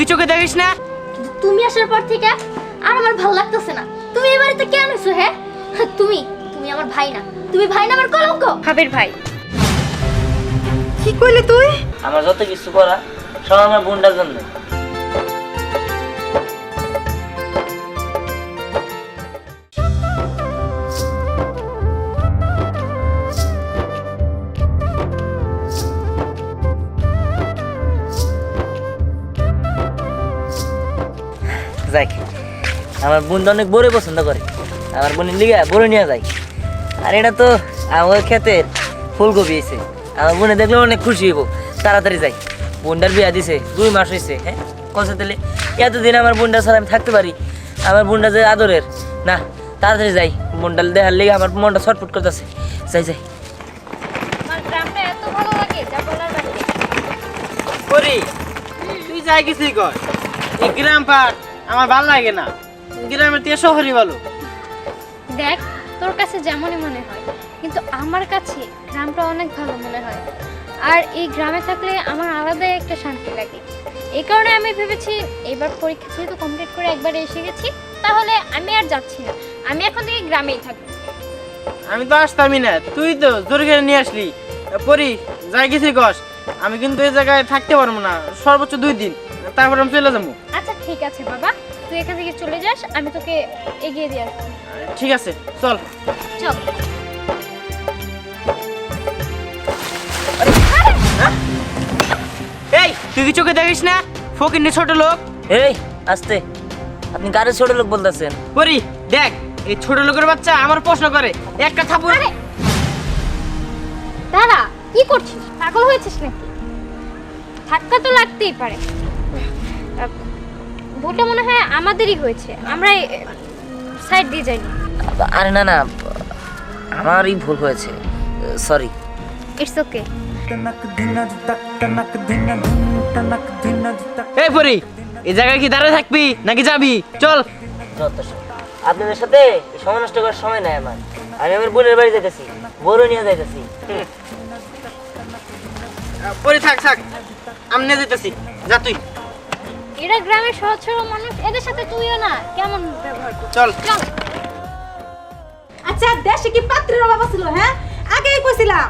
কি চোখে দেখিস না? কিন্তু তুমি আসার পর থেকে আর আমার ভালো লাগতেছে না। তুমি এই বাড়িতে কেন এসো হ্যাঁ? তুমি তুমি আমার ভাই না। তুমি ভাই না আমার কলঙ্ক। ভাবের ভাই। কি কইলি তুই? আমার যত কিছু করা সব আমার বোনটার জন্য যাই আমার বোন তো অনেক বড় পছন্দ করে। আমার বোনের লিগা বড় নিয়ে যায়। আর এটা তো আমার ক্ষেতের ফুলকপি এসে আমার বোনে দেখলে অনেক খুশি হইব। তাড়াতাড়ি যাই বোনটার বিয়া দিছে দুই মাস হয়েছে হ্যাঁ? কনসা তেলে এতদিন আমার বোনটা ছাড়া আমি থাকতে পারি। আমার বোনটা যে আদরের না তাড়াতাড়ি যাই। বোনটা দেখার লেগে আমার মনটা ছটফট করতেছে। যাই যাই। তুই যাই কিছুই কর এই গ্রাম পার আমার ভালো লাগে না। গ্রামের থেকে শহরই ভালো। দেখ তোর কাছে যেমনই মনে হয় কিন্তু আমার কাছে গ্রামটা অনেক ভালো মনে হয়। আর এই গ্রামে থাকলে আমার আলাদাই একটা শান্তি লাগে। এই কারণে আমি ভেবেছি এবার পরীক্ষা যেহেতু কমপ্লিট করে একবার এসে গেছি তাহলে আমি আর যাচ্ছি না। আমি এখন থেকে গ্রামেই থাকব। আমি তো আসতামই না। তুই তো জোর করে নিয়ে আসলি। পরি যাই গেছি কর আমি কিন্তু এই জায়গায় থাকতে পারব না। সর্বোচ্চ দুই দিন। তারপর আমি চলে যাব। আচ্ছা ঠিক আছে বাবা। তুই এখান থেকে চলে যাস আমি তোকে এগিয়ে দিয়ে আসব। ঠিক আছে চল। চল। এই তুই কি চোখে দেখিস না? ফকির ছোট লোক। এই আসতে। আপনি কারে ছোট লোক বলতেছেন? পরি দেখ এই ছোট লোকের বাচ্চা আমার প্রশ্ন করে। একটা থাপুর আরে! দাঁড়া কি করছিস? পাগল হয়েছিস নাকি? ধাক্কা তো লাগতেই পারে। ভুলটা মনে হয় আমাদেরই হয়েছে। আমরা সাইড দিয়ে যাইনি। আরে না না আমারই ভুল হয়েছে। সরি ইটস ওকে এই পরি এই জায়গায় কি দাঁড়িয়ে থাকবি নাকি যাবি? চল। আপনাদের সাথে সময় নষ্ট করার সময় নাই আমার। আমি আমার বোনের বাড়ি যাইতেছি বড় নিয়ে যাইতেছি। পরি থাক থাক। আমি নিয়ে যেতেছি যা তুই। এরা গ্রামের সহজ সরল মানুষ এদের সাথে তুইও না। কেমন ব্যবহার করছিস? চল। চল। আচ্ছা দেশে কি পাত্রের অভাব ছিল হ্যাঁ? আগেই কইছিলাম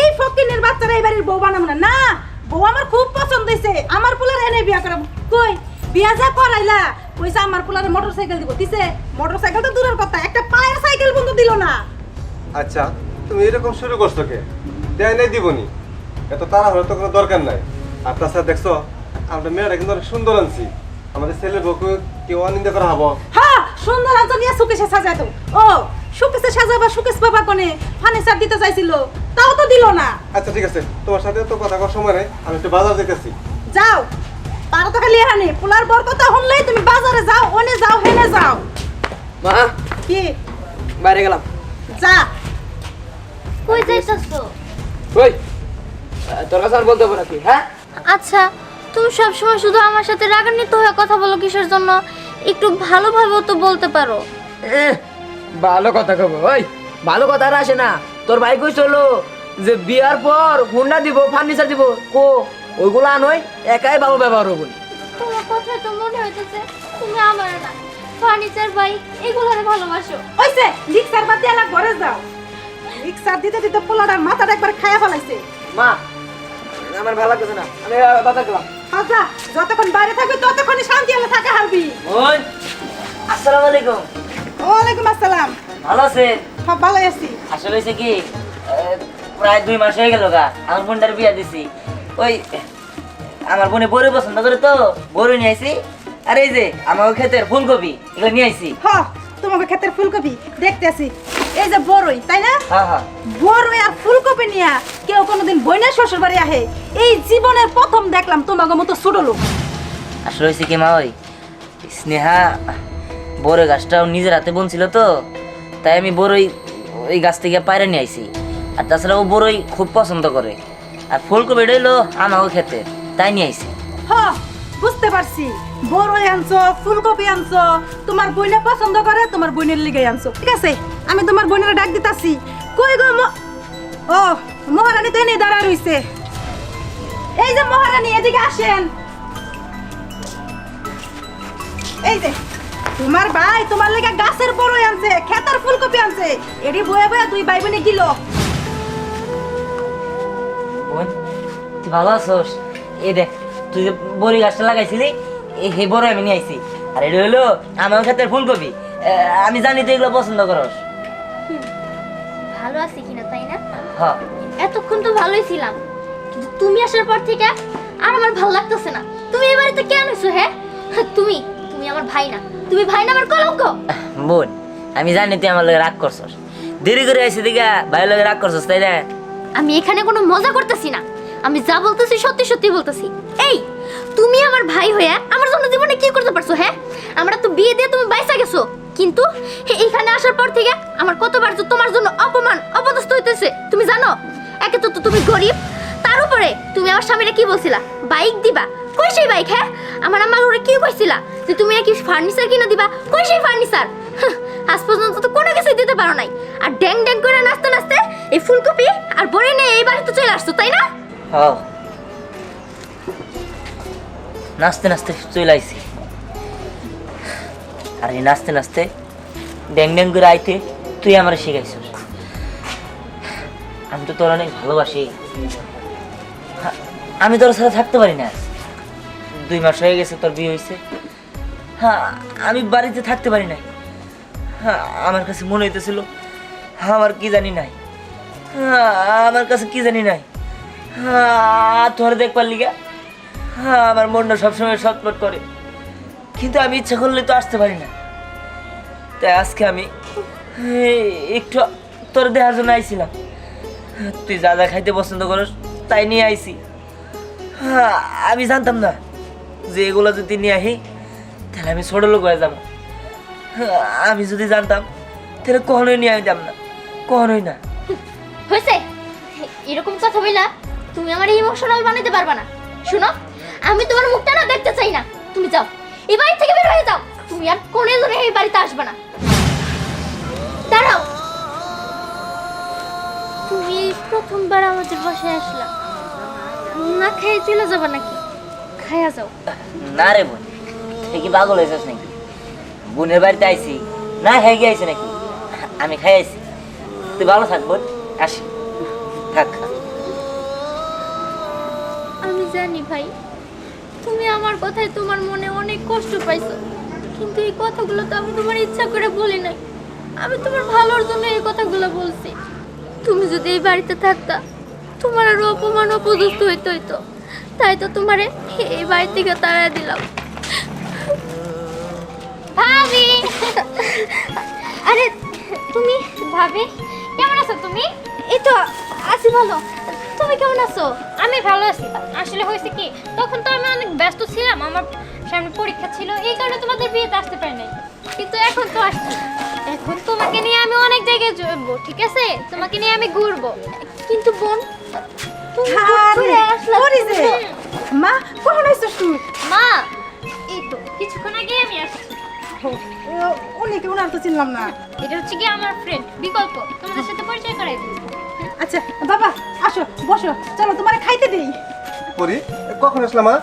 এই ফকিনের বাচ্চারা এই বাড়ির বউ বানাবো না। না বউ আমার খুব পছন্দ হয়েছে আমার পোলার এনে বিয়া করাবো। কই? বিয়া যা করাইলা কইছে আমার পোলারে মোটর সাইকেল দিব। দিছে মোটর সাইকেল তো দূরের কথা একটা পায়ের সাইকেল বন্ধু দিল না। আচ্ছা তুমি এরকম শুরু করছ কে? দেয় নাই দিবনি। এত তাড়াহুড়ো তো কোনো দরকার নাই। আর তাছাড়া দেখছ আমরা মেয়েরা কিন্তু অনেক সুন্দর আনছি। আমাদের ছেলের বউকে কেউ অনিন্দা করা হব? হ্যাঁ সুন্দর আঞ্চল নিয়ে সুকেশে সাজাইতো ও সুকেশে সাজাবা সুকেশ বাবা কোনে? ফার্নিচার দিতে চাইছিল। তাও তো দিল না। আচ্ছা ঠিক আছে। তোমার সাথে তো কথা করার সময় নেই। আমি একটু বাজার যেতেছি যাও। তারা তো খালি এখানে। পোলার বর কথা শুনলেই তুমি বাজারে যাও ওনে যাও হেনে যাও। মা? কি? বাইরে গেলাম। যা। কই যাইতাছ? ওই তোর কাছে আর বলতে পারো কি হ্যাঁ? আচ্ছা। তুমি সবসময় শুধু আমার সাথে রাগান্বিত হয়ে কথা বলো কিসের জন্য? একটু ভালোভাবেও তো বলতে পারো। ভালো কথা কব ওই ভালো কথা আর আসে না। তোর ভাই কই চলো যে বিয়ার পর হুন্ডা দিব ফার্নিচার দিব। কো ওইগুলো আনই একাই ভালো ব্যবহার হব তোমার কথা তো মনে হইতেছে তুমি আমার না ফার্নিচার বাইক এগুলোরে ভালোবাসো। ওইসে রিক্সার বাদ দিয়ে ঘরে যাও। রিক্সার দিতে দিতে পোলাটার মাথাটা একবার খায়া ফেলাইছে। মা আমার ভালো লাগছে না আমি বাজার গেলাম আচ্ছা যতক্ষণ বাইরে থাকবি ততক্ষণই শান্তি আলো থাকা হারবি। বোন আসসালামু আলাইকুম। ওয়ালাইকুম আসসালাম। ভালো আছেন? সব ভালো আছি। আসলে হয়েছে কি প্রায় দুই মাস হয়ে গেল গা আমার বোনটার বিয়া দিছি। ওই আমার বোনে বড় পছন্দ করে তো বড় নিয়ে আইছি। আর এই যে আমার ক্ষেতের ফুলকপি এগুলো নিয়ে আইছি। হ তোমাকে ক্ষেতের ফুলকপি। দেখতে আসি এই যে বড়ই তাই না? হ্যাঁ হ্যাঁ। বড়ই আর ফুলকপি নিয়া কেউ কোনোদিন বইনা শ্বশুর বাড়ি আহে। এই জীবনের প্রথম দেখলাম তোমাকে মতো ছোট লোক। আসলে হয়েছে কি মা ওই? স্নেহা বড় গাছটাও নিজের হাতে বুনছিল তো তাই আমি বড়ই ওই গাছ থেকে পায়রা নিয়ে আইছি। আর তাছাড়া ও বড়ই খুব পছন্দ করে। আর ফুলকপি হইল আমাকে খেতে তাই নিয়ে আইছি। হ বুঝতে পারছি। বড়ই আনছো, ফুলকপি আনছো, তোমার বইনে পছন্দ করে, তোমার বইনের লিগে আনছো। ঠিক আছে, আমি তোমার বইনের ডাক দিতাছি। কই গো ও, মহারানী তো এনে দাঁড়া রইছে। এই যে মহারানী, এদিকে আসেন। এই যে, তোমার ভাই তোমার লেগে গাছের বড়ই আনছে খেতার ফুলকপি আনছে। এডি বয়ে বয়ে দুই ভাই বোনে গিলো ভালো আছোস? এই দেখ তুই যে বড়ি গাছটা লাগাইছিলি এই হে বড় আমি নিয়ে আইছি। আর এটা হলো আমার ক্ষেত্রে ফুলকপি। এ, আমি জানি তুই এগুলো পছন্দ করস। ভালো আছি কিনা তাই না? হ। এতক্ষণ তো ভালোই ছিলাম। কিন্তু তুমি আসার পর থেকে আর আমার ভালো লাগতেছে না। তুমি এই বাড়িতে কেন এসো হ্যাঁ তুমি তুমি আমার ভাই না। তুমি ভাই না আমার কলঙ্ক। বোন আমি জানি তুই আমার লগে রাগ করছস। দেরি করে আইসি দিঘা ভাই লগে রাগ করছস তাই না? আমি এখানে কোনো মজা করতেছি না। আমি যা বলতেছি সত্যি সত্যি বলতেছি। এই, তুমি আমার ভাই হয়ে আমার জন্য জীবনে কি করতে পারছ হ্যাঁ? আমরা তো বিয়ে দিয়ে তুমি বাইসা গেছো। কিন্তু এইখানে আসার পর থেকে আমার কতবার তো তোমার জন্য অপমান, অপদস্থ হইতেছে, তুমি জানো? একে তো তো তুমি গরিব, তার উপরে তুমি আমার স্বামীরা কি বলছিলা? বাইক দিবা? কই সেই বাইক হ্যাঁ? আমার আমার ওরে কি কইছিলা? যে তুমি নাকি ফার্নিচার কিনে দিবা? কই সেই ফার্নিচার? আজ পর্যন্ত তো কোনো কিছুই দিতে পারো নাই। আর ড্যাং ড্যাং করে নাচতে নাচতে এই ফুলকপি আর বড়ি নিয়ে এই বাড়িতে চলে আসছো, তাই না? হ নাচতে নাচতে চলে আইছি। আর এই নাচতে নাচতে ড্যাং ড্যাং করে আইতে তুই আমার শিখাইছিস। আমি তো তোর অনেক ভালোবাসি। হা, আমি তোর সাথে থাকতে পারি না। দুই মাস হয়ে গেছে তোর বিয়ে হয়েছে হ্যাঁ আমি বাড়িতে থাকতে পারি নাই। হ্যাঁ আমার কাছে মনে হইতেছিল আমার কি জানি নাই। হ্যাঁ আমার কাছে কি জানি নাই। হ্যাঁ তোর দেখবার পারলি গা হ্যাঁ আমার মনটা সবসময় ছটফট করে। কিন্তু আমি ইচ্ছা করলে তো আসতে পারি না। তাই আজকে আমি একটু তোর দেখার জন্য আইছিলাম। তুই যা যা খাইতে পছন্দ করিস তাই নিয়ে আইছি। হ্যাঁ, আমি জানতাম না যে এগুলো যদি নিয়ে আহি তাহলে আমি ছোট লোক হয়ে যাব। হ্যাঁ, আমি যদি জানতাম তাহলে কখনোই নিয়ে আইতাম না। কখনোই না। হয়েছে? এরকম কথা বইলা তুমি আমার ইমোশনাল বানাইতে পারবা না। শুনো? আমি তোমার মুখটা না দেখতে চাই না। তুমি যাও। এই বাড়ি থেকে বের হয়ে যাও। তুমি আর কোনে ধরে এই বাড়িতে আসবে না। দাঁড়াও। তুমি প্রথমবার আমাদের বাসায় আসলা। না খেয়ে চলে যাবা নাকি? খাইয়া যাও। না রে বোন তুই কি পাগল হয়েছিস নাকি? বোনের বাড়িতে আইছি না হয়ে গিয়ে আইছি নাকি? আমি খাই আইছি। তুই ভালো থাক বোন আসি। থাক। আমি জানি ভাই। তুমি আমার কথায় তোমার মনে অনেক কষ্ট পাইছো। কিন্তু এই কথাগুলো তো আমি তোমার ইচ্ছা করে বলি নাই। আমি তোমার ভালোর জন্য এই কথাগুলো বলছি। তুমি যদি এই বাড়িতে থাকতা, তোমার আরও অপমান অপদস্থ হইতে হইতো। তাই তো তোমারে এই বাড়ি থেকে তাড়ায় দিলাম। ভাবি! আরে, তুমি, ভাবি, কেমন আছো তুমি? এই তো আছি ভালো। তুমি কেমন আছো? আমি ভালো আছি। আসলে হয়েছে কি তখন তো আমি অনেক ব্যস্ত ছিলাম আমার সামনে পরীক্ষা ছিল এই কারণে তোমাদের বিয়েতে আসতে পারি নাই। কিন্তু এখন তো আসছি। এখন তোমাকে নিয়ে আমি অনেক জায়গায় যাব ঠিক আছে? তোমাকে নিয়ে আমি ঘুরবো। কিন্তু বোন মা কখন আইছিস তুই? মা এই তো কিছুক্ষণ আগে আমি আসছি। ও- উনি কি উনার তো চিনলাম না। এটা হচ্ছে কি আমার ফ্রেন্ড বিকল্প। তোমাদের সাথে পরিচয় করাই দিই আচ্ছা বাবা আসো বসো। চলো তোমার খাইতে দেই। পরি কখন আসলাম মা?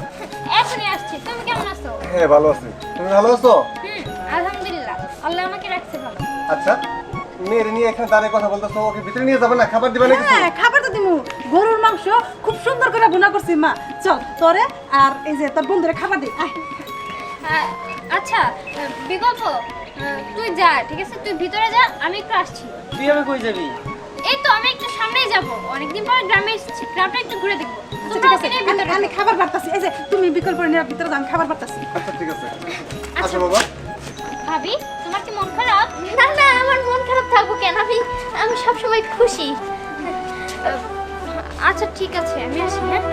এখনই আসছি। তুমি কেমন আছো? হ্যাঁ ভালো আছি। তুমি ভালো আছো? আলহামদুলিল্লাহ। আল্লাহ আমাকে রাখছে ভালো। আচ্ছা মেয়ের নিয়ে এখানে দাঁড়িয়ে কথা বলতেছো ওকে ভিতরে নিয়ে যাবে না? খাবার দিবে না হ্যাঁ খাবার তো দিমু। গরুর মাংস খুব সুন্দর করে ভুনা করছি মা। চল তোরে আর এই যে তোর বন্ধুরে খাবার দিই আয়। আচ্ছা বিকল্প তুই যা ঠিক আছে? তুই ভিতরে যা আমি একটু আসছি। তুই আমি কই যাবি? এই তো আমি একটু সামনেই যাব। অনেকদিন পর গ্রামে এসেছি। গ্রামটা একটু ঘুরে দেখব। আচ্ছা ঠিক আছে। আমি- আমি খাবার বাড়তাছি। এই যে তুমি বিকল্প নিয়ে ভিতরে যাও, আমি খাবার বাড়তাছি। আচ্ছা ঠিক আছে। আচ্ছা। আচ্ছা বাবা। ভাবি তোমার কি মন খারাপ? না না আমার মন খারাপ থাকব কেন আমি আমি সবসময় খুশি। আচ্ছা ঠিক আছে আমি আসি হ্যাঁ?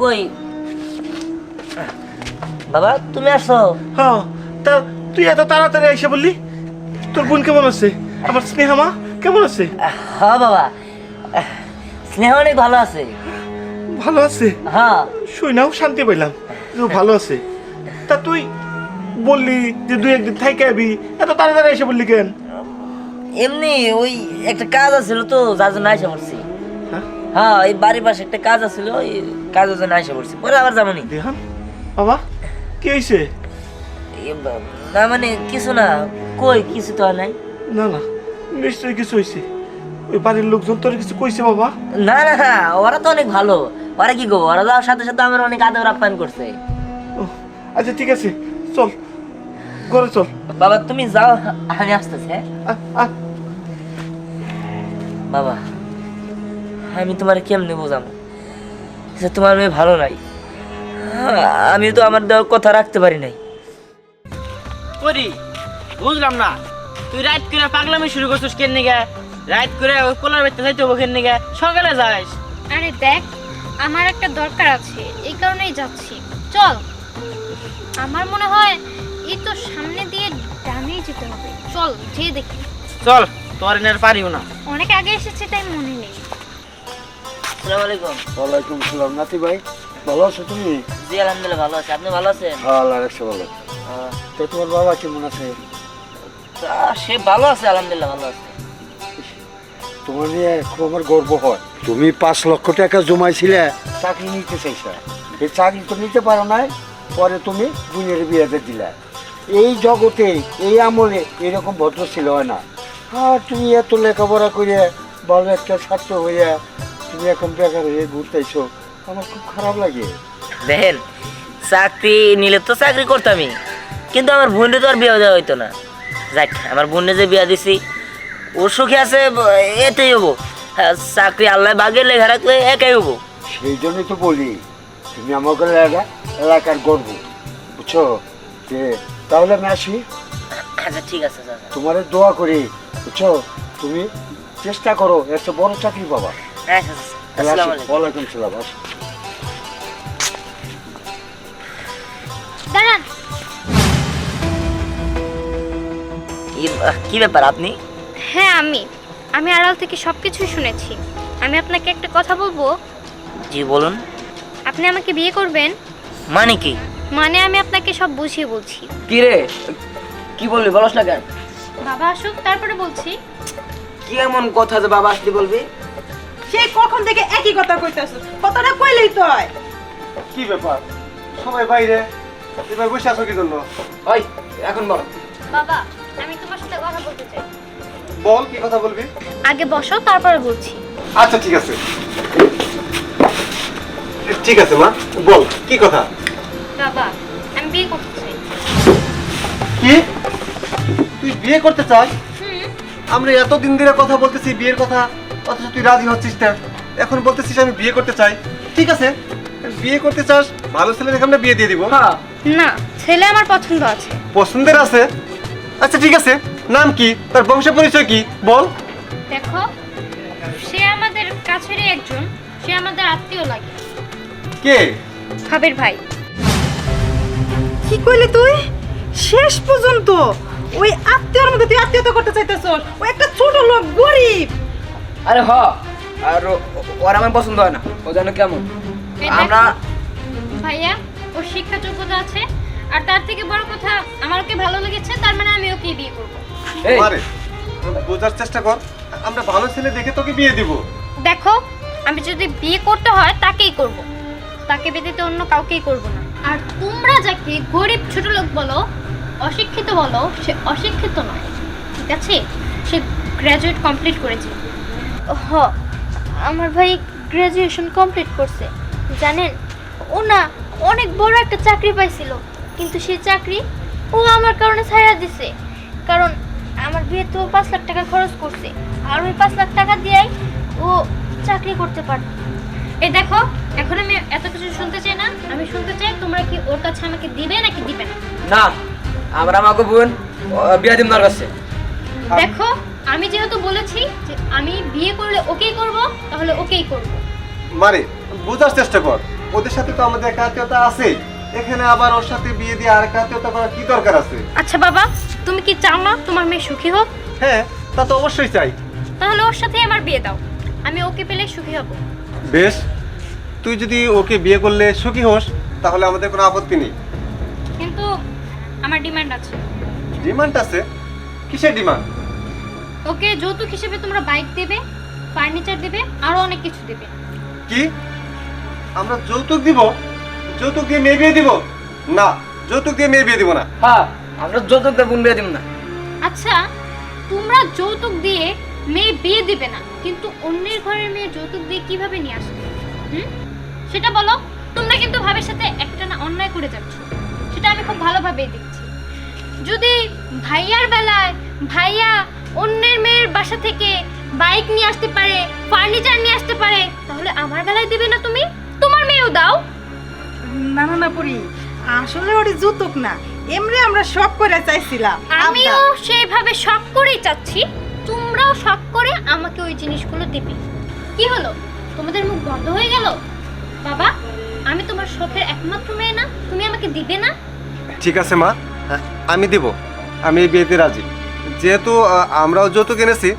কই? বাবা তুমি আসো। হ্যাঁ তা তুই এত তাড়াতাড়ি এসে বললি? তোর বোন কেমন আছে? আমার স্নেহা মা কেমন আছে? হ্যাঁ বাবা। স্নেহ অনেক ভালো আছে। ভালো আছে? হ্যাঁ। শুই নাও শান্তি পাইলাম ভালো আছে। তা তুই বললি যে দুই একদিন থাইকে আবি এত তাড়াতাড়ি এসে বললি কেন? এমনি ওই একটা কাজ আছিল তো যার জন্য আইসা পড়ছি। হ্যাঁ? হ্যাঁ এই বাড়ির পাশে একটা কাজ আছিল ওই কাজের জন্য আইসা পড়ছি। পরে আবার যাবনি দেহান বাবা কি হয়েছে না মানে কিছু না কই কিছু তো আর নাই। না না নিশ্চয়ই কিছু হয়েছে ওই বাড়ির লোকজন তোর কিছু কইছে বাবা? না না না, ওরা তো অনেক ভালো। ওরা কি গো ওরা যাওয়ার সাথে সাথে আমার অনেক আদর আপ্যায়ন করছে। আচ্ছা ঠিক আছে চল ঘরে চল। বাবা তুমি যাও আমি আসতেছি হ্যাঁ? বাবা। আমি তোমার কেমনে বোঝাবো? যে তোমার মেয়ে ভালো নাই। আমি তো আমার দেওয়ার কথা রাখতে পারি নাই। পরি বুঝলাম না। তুই রাত করে পাগলামি শুরু করছিস কেন নিগা? রাত করে ওই পোলার বাড়িতে যাইতে হব কেন নিগা? সকালে যাস। আরে দেখ আমার একটা দরকার আছে এই কারণেই যাচ্ছি। চল। আমার মনে হয় এই তো সামনে দিয়ে ডানেই যেতে হবে। চল যেয়ে দেখি। চল তোর এনে আর পারিও না। অনেক আগে এসেছি তাই মনে নেই। আসসালামু আলাইকুম। ওয়ালাইকুম সালাম নাতি ভাই ভালো আছো তুমি? জি আলহামদুলিল্লাহ ভালো আছে। আপনি ভালো আছেন? হ্যাঁ আল্লাহ রাখছে ভালো তো তোমার বাবা কেমন আছে? সে ভালো আছে আলহামদুলিল্লাহ ভালো আছে। তোমার নিয়ে খুব আমার গর্ব হয়। তুমি পাঁচ লক্ষ টাকা জমাইছিলে চাকরি নিতে চাইছা। এই চাকরি তো নিতে পারো নাই পরে তুমি দুনিয়ার বিয়েতে দিলা। এই জগতে এই আমলে এরকম ভদ্র ছিল হয় না। আর তুমি এত লেখাপড়া করে ভালো একটা ছাত্র হইয়া তুমি এখন বেকার হয়ে ঘুরতেছো আমার খুব খারাপ লাগে। দেখেন চাকরি নিলে তো চাকরি করতামই কিন্তু আমার বোনের তো আর বিয়ে দেওয়া হইতো না। যাক আমার বোনে যে বিয়া দিছি ও সুখে আছে এতেই হব। হ্যাঁ, চাকরি আল্লাহ বাগে লেখা রাখলে একাই হব। সেই জন্যই তো বলি তুমি আমাকে এলাকা এলাকার গর্ব বুঝছ? যে তাহলে আমি আসি। আচ্ছা ঠিক আছে চাচা তোমার দোয়া করি বুঝছ? তুমি চেষ্টা করো একটা বড় চাকরি পাবা। ওয়ালাইকুম সালাম দাঁড়ান। কি ব্যাপার আপনি? হ্যাঁ আমি। আমি আড়াল থেকে সব কিছুই শুনেছি। আমি আপনাকে একটা কথা বলব? জি বলুন। আপনি আমাকে বিয়ে করবেন? মানে কি? মানে আমি আপনাকে সব বুঝিয়ে বলছি। কি রে? কি বলবি বলস না কেন? বাবা আসুক তারপরে বলছি। কি এমন কথা যে বাবা আসতে বলবি? সেই কখন থেকে একই কথা কইতাছ? কথাটা কইলেই তো হয়। কি ব্যাপার? সবাই বাইরে? এবার বসে আছো কি জন্য? ভাই এখন বল। বাবা আমি তোমার সাথে কথা বলতে চাই। বল কি কথা বলবি? আগে বসো তারপরে বলছি। আচ্ছা ঠিক আছে। ঠিক আছে মা। বল কি কথা? বাবা আমি বিয়ে করতে চাই। কি? তুই বিয়ে করতে চাস? আমরা এতদিন ধরে কথা বলতেছি বিয়ের কথা। অথচ তুই রাজি হচ্ছিস না। এখন বলতেছিস আমি বিয়ে করতে চাই। ঠিক আছে? বিয়ে করতে চাস ভালো ছেলে দেখে আমরা বিয়ে দিয়ে দিব। হ্যাঁ। না ছেলে আমার পছন্দ আছে। পছন্দের আছে? আচ্ছা ঠিক আছে। নাম কি? তার বংশ পরিচয় কি? বল। দেখো সে আমাদের কাছেরই একজন। সে আমাদের আত্মীয় লাগে। কে? ভাবের ভাই। কি কইলি তুই? শেষ পর্যন্ত। ওই আত্মীয়র মধ্যে তুই আত্মীয়তা করতে চাইতেছ ও একটা ছোট লোক গরিব। আরে হ। আর ওর আমার পছন্দ হয় না। ও যেন কেমন। আমরা ভাইয়া ওর শিক্ষা যোগ্যতা আছে আর তার থেকে বড় কথা আমার ওকে ভালো লেগেছে তার মানে আমি ওকে বিয়ে করব। এই। মারে বোঝার চেষ্টা কর আমরা ভালো ছেলে দেখে তোকে বিয়ে দিব। দেখো আমি যদি বিয়ে করতে হয় তাকেই করব। তাকে ব্যতীত অন্য কাউকেই করব না। আর তোমরা যাকে গরিব ছোট লোক বলো অশিক্ষিত বলো সে অশিক্ষিত নয় ঠিক আছে? সে গ্র্যাজুয়েট কমপ্লিট করেছে। হ আমার ভাই গ্র্যাজুয়েশন কমপ্লিট করছে জানেন? ও না অনেক বড় একটা চাকরি পাইছিল কিন্তু সেই চাকরি ও আমার কারণে ছাইড়া দিছে। কারণ আমার বিয়ে তো পাঁচ লাখ টাকা খরচ করছে আর ওই পাঁচ লাখ টাকা দিয়েই ও চাকরি করতে পারত। এই দেখো এখন আমি এত কিছু শুনতে চাই না আমি শুনতে চাই তোমরা কি ওর কাছে আমাকে দিবে নাকি দিবে না? না আমরা আমাকে বোন বিয়া দিম তোর কাছে। দেখো আমি যেহেতু বলেছি যে আমি বিয়ে করলে ওকেই করব তাহলে ওকেই করব। মানে বোঝার চেষ্টা কর। ওদের সাথে তো আমাদের একটা আত্মীয়তা আছে। এখানে আবার ওর সাথে বিয়ে দিয়ে আর একটা আত্মীয়তা করার কি দরকার আছে? আচ্ছা বাবা তুমি কি চাও না তোমার মেয়ে সুখী হোক? হ্যাঁ তা তো অবশ্যই চাই। তাহলে ওর সাথে আমার বিয়ে দাও। আমি ওকে পেলে সুখী হব। বেশ। তুই যদি ওকে বিয়ে করলে সুখী হোস তাহলে আমাদের কোনো আপত্তি নেই। কিন্তু আমার ডিমান্ড আছে। ডিমান্ড আছে? কিসের ডিমান্ড? ওকে যৌতুক হিসেবে তোমরা বাইক দেবে ফার্নিচার দেবে আরও অনেক কিছু দেবে। কি? আমরা যৌতুক দিব? যৌতুক দিয়ে মেয়ে বিয়ে দিব? না যৌতুক দিয়ে মেয়ে বিয়ে দিব না। হ্যাঁ আমরা যৌতুক দেবো বিয়ে দিব না। আচ্ছা তোমরা যৌতুক দিয়ে মেয়ে বিয়ে দিবে না কিন্তু অন্যের ঘরের মেয়ে যৌতুক দিয়ে কীভাবে নিয়ে আসবে? হুম? সেটা বলো। তোমরা কিন্তু ভাবের সাথে একটা না অন্যায় করে যাচ্ছ। সেটা আমি খুব ভালোভাবেই দেখছি। যদি ভাইয়ার বেলায় ভাইয়া অন্যের মেয়ের বাসা থেকে বাইক নিয়ে আসতে পারে ফার্নিচার নিয়ে আসতে পারে তাহলে আমার বেলায় দেবে না তুমি? তোমার মেয়েও দাও। না না না পরি আসলে ওটি যৌতুক না। এমনি আমরা শখ করে চাইছিলাম আমিও সেইভাবে শখ করেই চাচ্ছি তোমরাও শখ করে আমাকে ওই জিনিসগুলো দেবে। কি হলো? তোমাদের মুখ বন্ধ হয়ে গেল? বাবা আমি তোমার শখের একমাত্র মেয়ে না তুমি আমাকে দিবে না? ঠিক আছে মা হ্যাঁ, আমি দিব আমি এই বিয়েতে রাজি। যেহেতু আমরাও যৌতুক এনেছি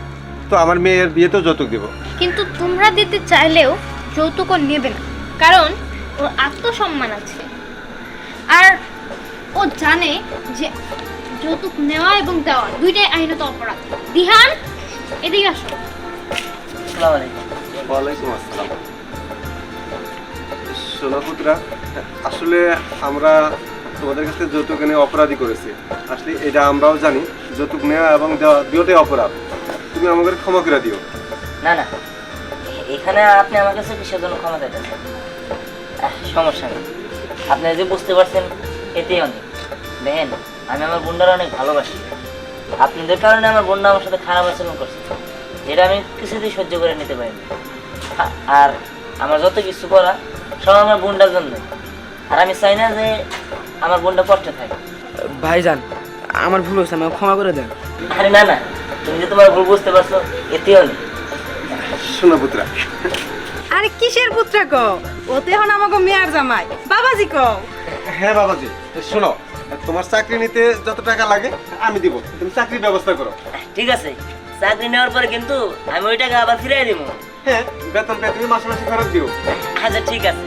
তো আমার মেয়ের বিয়েতেও যৌতুক দিব। কিন্তু তোমরা দিতে চাইলেও যৌতুক ও নেবে না কারণ ওর আত্মসম্মান আছে। আর ও জানে যে যৌতুক নেওয়া এবং দেওয়া দুইটাই আইনত অপরাধ। দিহান এদিকে আসো। ওয়ালাইকুম আসসালাম। সোনাপুত্রা আসলে আমরা তোমাদের কাছে যৌতুক এনে অপরাধী করেছি। আসলে এটা আমরাও জানি যৌতুক নেওয়া এবং দেওয়া দুটোই অপরাধ। তুমি আমাকে ক্ষমা করে দিও। না না। এখানে আপনি আমার কাছে কিসের জন্য ক্ষমা চাইতেছেন? সমস্যা নেই। আপনি যে বুঝতে পারছেন এতেই অনেক। দেখেন আমি আমার বোনটার অনেক ভালোবাসি। আপনাদের কারণে আমার বোনটা আমার সাথে খারাপ আচরণ করছে যেটা আমি কিছুতেই সহ্য করে নিতে পারিনি। আর আমার যত কিছু করা সব আমার বোনটার জন্য আর আমি চাই না যে আমার বোনটা কষ্টে থাকে ভাইজান আমার ভুল হয়েছে আমাকে ক্ষমা করে দেন। আরে না না তুমি যে তোমার ভুল বুঝতে পারছ এতেই অনেক সোনাপুত্রা আরে কিসের পুত্র কো ও তো এখন আমাকে মেয়ার জামাই। বাবাজি কো হ্যাঁ বাবাজি শোনো তোমার চাকরি নিতে যত টাকা লাগে আমি দিব। তুমি চাকরির ব্যবস্থা করো। ঠিক আছে চাকরি নেওয়ার পরে কিন্তু আমি ওই টাকা আবার ফিরাই দিব। হ্যাঁ বেতন পেয়ে তুমি মাসে মাসে খরচ দিও। আচ্ছা ঠিক আছে।